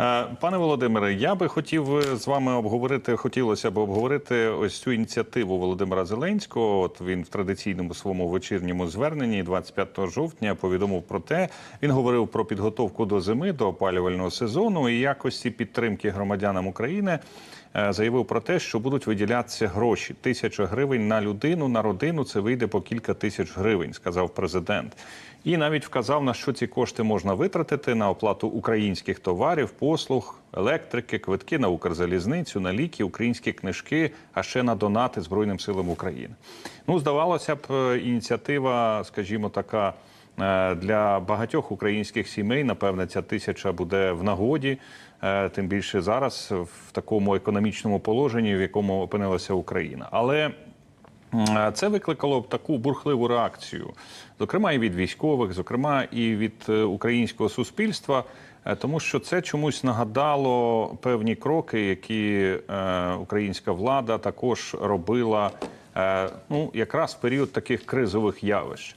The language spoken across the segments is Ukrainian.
Е, Пане Володимире, я би хотів е, з вами обговорити, хотілося б обговорити ось цю ініціативу Володимира Зеленського. От він в традиційному своєму вечірньому зверненні 25 жовтня повідомив про те. Він говорив про підготовку до зими, до опалювального сезону і якості підтримки громадянам України. Е, Заявив про те, що будуть виділятися гроші. Тисяча гривень на людину, на родину. Це вийде по кілька тисяч гривень, сказав президент. І навіть вказав, на що ці кошти можна витратити на оплату українських товарів, послуг, електрики, квитки на Укрзалізницю, на ліки, українські книжки, а ще на донати Збройним силам України. Ну, здавалося б, е, ініціатива, скажімо, така. е, Для багатьох українських сімей, напевне, ця тисяча буде в нагоді, тим більше зараз в такому економічному положенні, в якому опинилася Україна. Але Це викликало таку бурхливу реакцію, зокрема і від військових, зокрема і від е, українського суспільства, е, тому що це чомусь нагадало певні кроки, які е, українська влада також робила е, ну, якраз в період таких кризових явищ.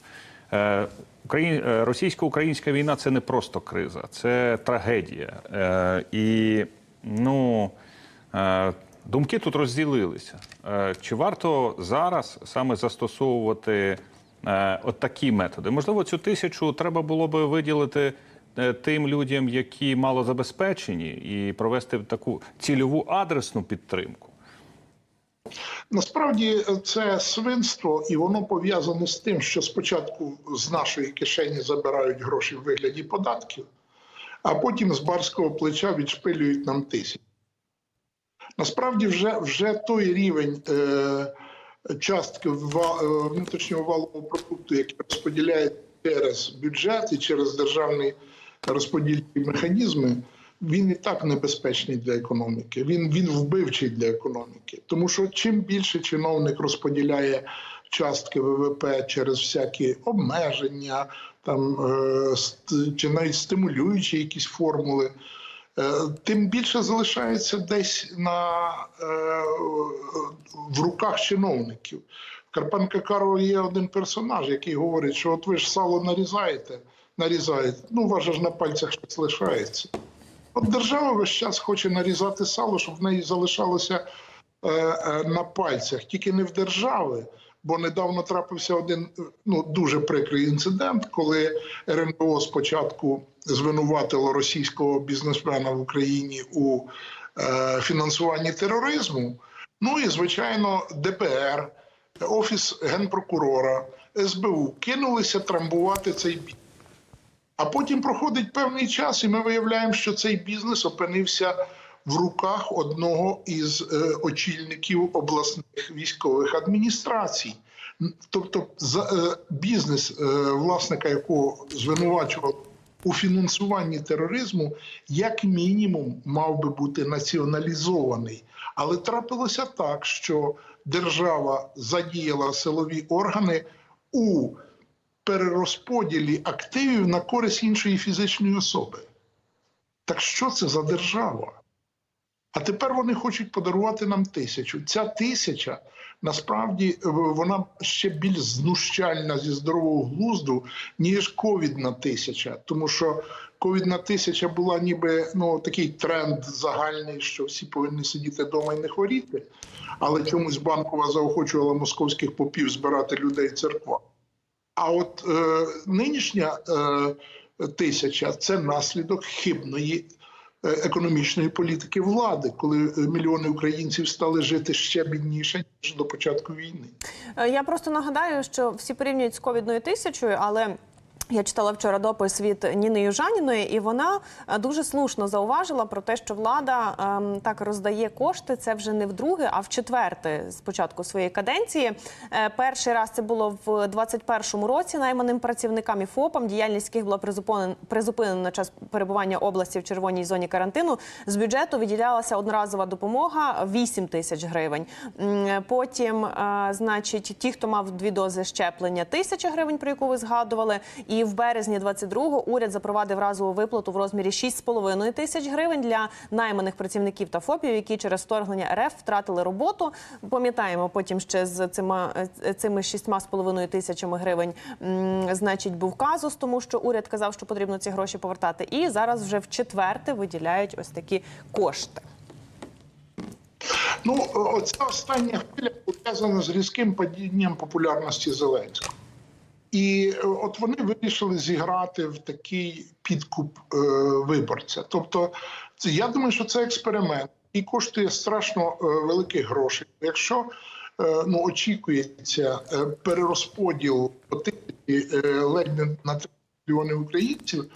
Е, е, Російсько-українська війна це не просто криза, це трагедія. Е, І ну. Думки тут розділилися. Чи варто зараз саме застосовувати от такі методи? Можливо, цю тисячу треба було би виділити тим людям, які мало забезпечені, і провести таку цільову адресну підтримку. Насправді це свинство, і воно пов'язане з тим, що спочатку з нашої кишені забирають гроші в вигляді податків, а потім з барського плеча відшпилюють нам тисячі. Насправді, вже, вже той рівень е, частки е, внутрішнього валового продукту, який розподіляє через бюджет і через державні розподільні механізми, він і так небезпечний для економіки. Він, він вбивчий для економіки. Тому що чим більше чиновник розподіляє частки ВВП через всякі обмеження, там е, чи навіть стимулюючі якісь формули. Е, Тим більше залишається десь на, е, в руках чиновників. В Карпенка Карова є один персонаж, який говорить, що от ви ж сало нарізаєте, нарізаєте, ну у вас ж на пальцях щось лишається. От держава весь час хоче нарізати сало, щоб в неї залишалося е, е, на пальцях, тільки не в держави. Бо недавно трапився один е, ну дуже прикрий інцидент, коли РНБО спочатку звинуватило російського бізнесмена в Україні у е, фінансуванні тероризму. Ну і звичайно, ДБР, Офіс генпрокурора, СБУ кинулися трамбувати цей бізнес. А потім проходить певний час, і ми виявляємо, що цей бізнес опинився в руках одного із е, очільників обласних військових адміністрацій. Тобто, е, бізнес, е, власника якого звинувачував у фінансуванні тероризму, як мінімум, мав би бути націоналізований. Але трапилося так, що держава задіяла силові органи у перерозподілі активів на користь іншої фізичної особи. Так що це за держава? А тепер вони хочуть подарувати нам тисячу. Ця тисяча насправді вона ще більш знущальна зі здорового глузду, ніж ковідна тисяча. Тому що ковідна тисяча була ніби ну такий тренд загальний, що всі повинні сидіти вдома і не хворіти. Але чомусь банкова заохочувала московських попів збирати людей в церквах. А от е, нинішня е, тисяча це наслідок хибної е, економічної політики влади, коли е, мільйони українців стали жити ще бідніше ніж до початку війни. Е, Я просто нагадаю, що всі порівнюють з ковідною тисячою, але. Я читала вчора допис від Ніни Южаніної, і вона е, дуже слушно зауважила про те, що влада ем, так роздає кошти. Це вже не вдруге, а в четверте з початку своєї каденції. Е, перший раз це було в 21-му році найманим працівникам і ФОПам, діяльність яких була призупинена, призупинена на час перебування області в червоній зоні карантину. З бюджету виділялася одноразова допомога 8 тисяч гривень. Потім, е, значить, ті, хто мав дві дози щеплення, тисяча гривень, про яку ви згадували. І в березні 22-го уряд запровадив разову виплату в розмірі 6,5 тисяч гривень для найманих працівників та ФОПів, які через вторгнення РФ втратили роботу. Пам'ятаємо, потім ще з цими, цими 6,5 тисячами гривень, значить, був казус, тому що уряд казав, що потрібно ці гроші повертати. І зараз вже в четверте виділяють ось такі кошти. Ну, оця остання хвиля пов'язана з різким падінням популярності Зеленського. І е, от вони вирішили зіграти в такий підкуп е, виборця. Тобто, це, я думаю, що це експеримент і коштує страшно е, великих грошей. Якщо е, ну, очікується е, перерозподіл по е, ледь не на 3 мільйони українців,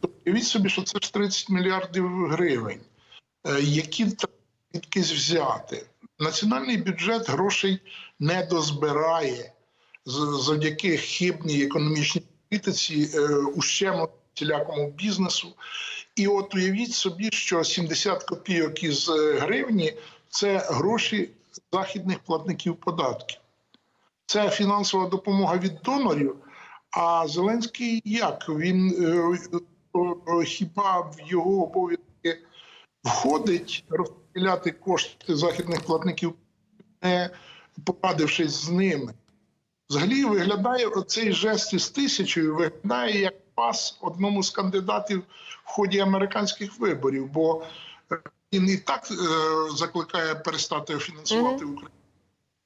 то уявіть собі, що це ж 30 мільярдів гривень, е, які треба взяти. Національний бюджет грошей не дозбирає завдяки хибній економічній політиці, е, ущемленню всілякому бізнесу. І от уявіть собі, що 70 копійок із е, гривні це гроші західних платників податків. Це фінансова допомога від донорів. А Зеленський як? Він е, хіба в його обов'язки входить розподіляти кошти західних платників, не порадившись з ними? Взагалі виглядає оцей жест із тисячою, виглядає як пас одному з кандидатів в ході американських виборів, бо е, він і так е, закликає перестати фінансувати Україну.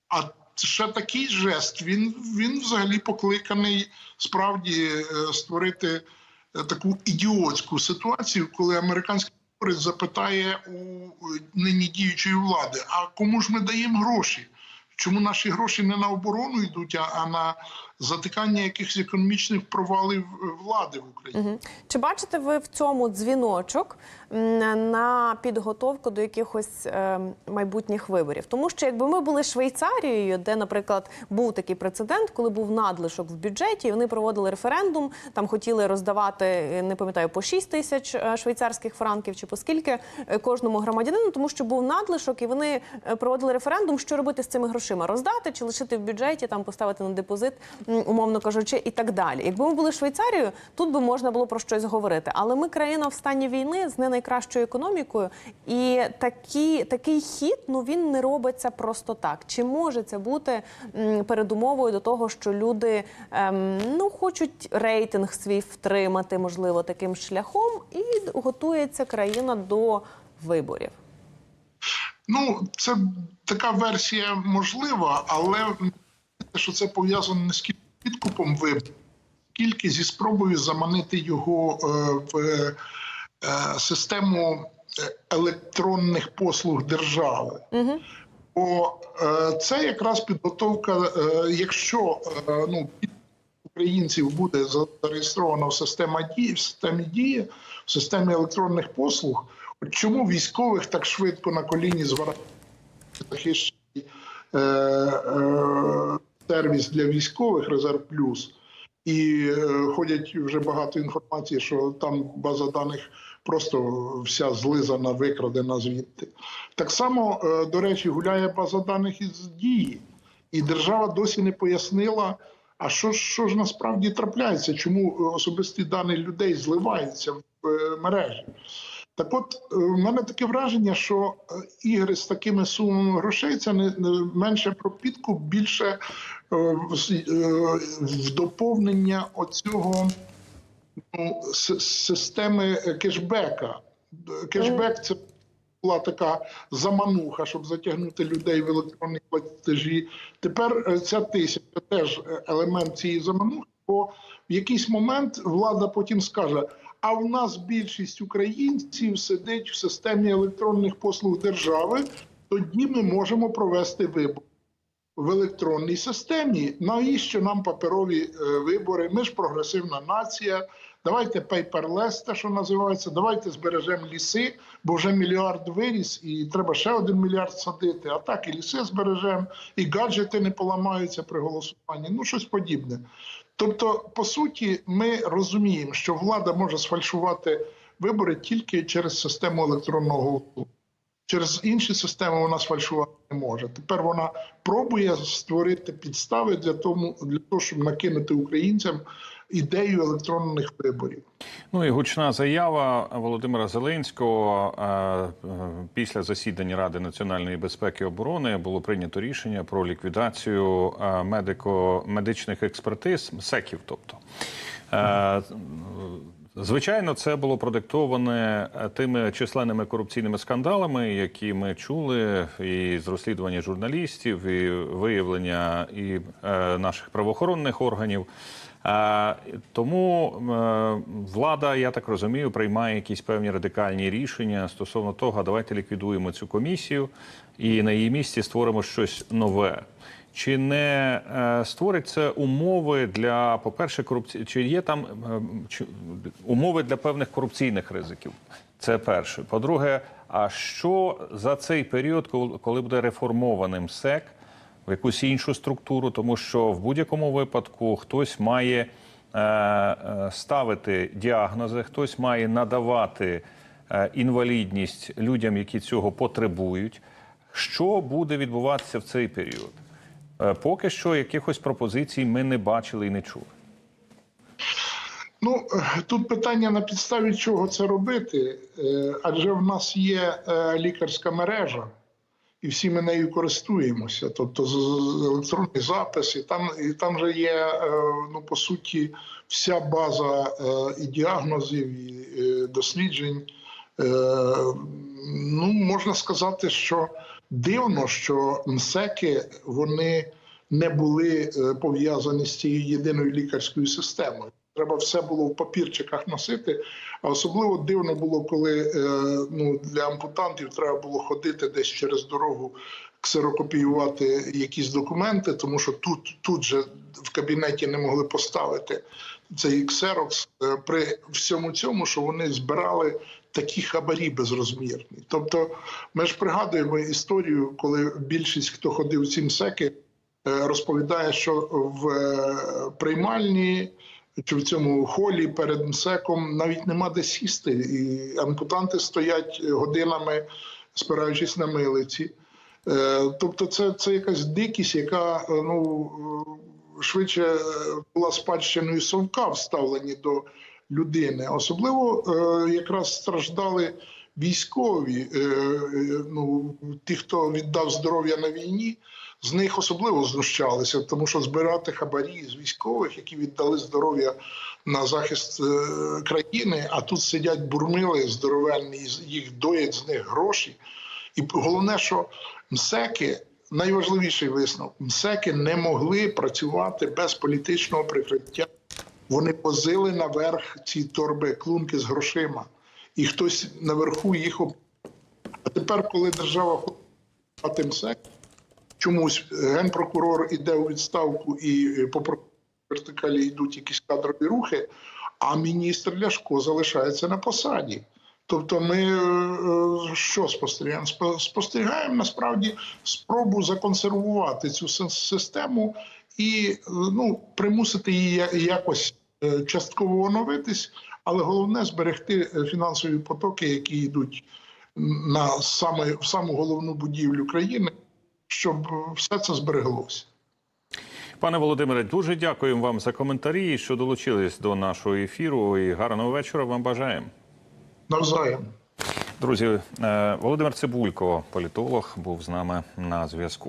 А ще такий жест він, він взагалі покликаний справді е, створити е, таку ідіотську ситуацію, коли американський виборець запитає у е, нині діючої влади: а кому ж ми даємо гроші? Чому наші гроші не на оборону йдуть, а- на затикання якихось економічних провалів е, влади в Україні? Мгм. Чи бачите ви в цьому дзвіночок на підготовку до якихось е, майбутніх виборів? Тому що якби ми були Швейцарією, де, наприклад, був такий прецедент, коли був надлишок в бюджеті, і вони проводили референдум, там хотіли роздавати, е, не пам'ятаю, по 6 тисяч е, швейцарських франків чи по скільки кожному громадянину, тому що був надлишок, і вони проводили референдум, що робити з цими грошима: роздати чи лишити в бюджеті, там поставити на депозит, умовно кажучи, і так далі. Якби ми були Швейцарією, тут би можна було про щось говорити. Але ми країна в стані війни з не найкращою економікою, і такі, такий хід ну він не робиться просто так. Чи може це бути передумовою до того, що люди ем, ну хочуть рейтинг свій втримати, можливо, таким шляхом, і готується країна до виборів? Ну, це така версія можлива, але що це пов'язано не скільки підкупом виборів, скільки зі спробою заманити його е, в е, систему е, електронних послуг держави. Угу. Бо це якраз підготовка, якщо ну, українців буде зареєстровано в системі дії, в системі дії, в системі електронних послуг. Чому військових так швидко на коліні зварати захищений е, е, сервіс для військових Резерв Плюс? І е, ходять вже багато інформації, що там база даних просто вся злизана, викрадена звідти. Так само, е, до речі, гуляє база даних із дії, і держава досі не пояснила. А що що ж насправді трапляється? Чому е, особисті дані людей зливаються в мережі? Так от е, в мене таке враження, що е, ігри з такими сумами грошей це не менше про підкуп, більше е, в доповнення оцього ну, системи кешбека. Кешбек це була така замануха, щоб затягнути людей в електронні платежі. Тепер ця тисяча теж елемент цієї заманухи, бо в якийсь момент влада потім скаже: а в нас більшість українців сидить в системі електронних послуг держави, тоді ми можемо провести вибори. В електронній системі навіщо нам паперові е, вибори? Ми ж прогресивна нація. Давайте пейперлес, те, що називається. Давайте збережемо ліси, бо вже мільярд виріс, і треба ще один мільярд садити. А так і ліси збережемо, і гаджети не поламаються при голосуванні. Ну щось подібне. Тобто, по суті, ми розуміємо, що влада може сфальшувати вибори тільки через систему електронного голосу. Через інші системи вона сфальшувати не може. Тепер вона пробує створити підстави для того, для того, щоб накинути українцям ідею електронних виборів. Ну і гучна заява Володимира Зеленського е, е, після засідання Ради національної безпеки і оборони було прийнято рішення про ліквідацію е, медико-медичних експертиз, СЕКів, тобто. Звичайно, це було продиктоване тими численними корупційними скандалами, які ми чули, і з розслідування журналістів, і виявлення і наших правоохоронних органів. Е, тому е, влада, я так розумію, приймає якісь певні радикальні рішення стосовно того, давайте ліквідуємо цю комісію і на її місці створимо щось нове. Чи не е, створить це умови для, по-перше, корупції? Чи є там умови для певних корупційних ризиків? Це перше. По-друге, а що за цей період, коли буде реформованим СЕК в якусь іншу структуру, тому що в будь-якому випадку хтось має е, е, ставити діагнози, хтось має надавати е, інвалідність людям, які цього потребують. Що буде відбуватися в цей період? Поки що якихось пропозицій ми не бачили і не чули. Ну тут питання на підставі чого це робити, адже в нас є лікарська мережа, і всі ми нею користуємося. Тобто з- електронний запис, і там, і там же є е, ну по суті вся база е, і діагнозів, і досліджень. Е, Ну, можна сказати, що дивно, що МСЕКи вони не були пов'язані з цією єдиною лікарською системою. Треба все було в папірчиках носити. А особливо дивно було, коли е, ну, для ампутантів треба було ходити десь через дорогу, ксерокопіювати якісь документи, тому що тут, тут же в кабінеті не могли поставити цей ксерокс е, при всьому цьому, що вони збирали такі хабарі безрозмірні. Тобто, ми ж пригадуємо історію, коли більшість, хто ходив в ці МСЕКи, е, розповідає, що в приймальні чи в цьому холі перед МСЕКом навіть нема де сісти, і ампутанти стоять годинами, спираючись на милиці. Е, Тобто, це, це якась дикість, яка е, ну швидше е, була спадщиною совка вставлені до людини. Особливо якраз страждали військові, е, е, ну ті, хто віддав здоров'я на війні. З них особливо знущалися, тому що збирати хабарі з військових, які віддали здоров'я на захист е, країни, а тут сидять бурмили здоровенні, їх доять з них гроші. І головне, що МСЕКи, найважливіший висновок, МСЕКи не могли працювати без політичного прикриття. Вони возили наверх ці торби, клунки з грошима, і хтось наверху їх оп... А тепер, коли держава хоче МСЕК, чомусь генпрокурор іде у відставку і е, по вертикалі йдуть якісь кадрові рухи, а міністр Ляшко залишається на посаді. Тобто, ми е, що спостерігаємо? Спо- Спостерігаємо насправді спробу законсервувати цю систему і е, ну, примусити її якось е, частково оновитись, але головне зберегти е, фінансові потоки, які йдуть на саме в саму головну будівлю країни, щоб все це збереглося. Пане Володимире, дуже дякуємо вам за коментарі, що долучились до нашого ефіру. І гарного вечора вам бажаємо. Навзаєм. Друзі, е, Володимир Цибулько, політолог, був з нами на зв'язку.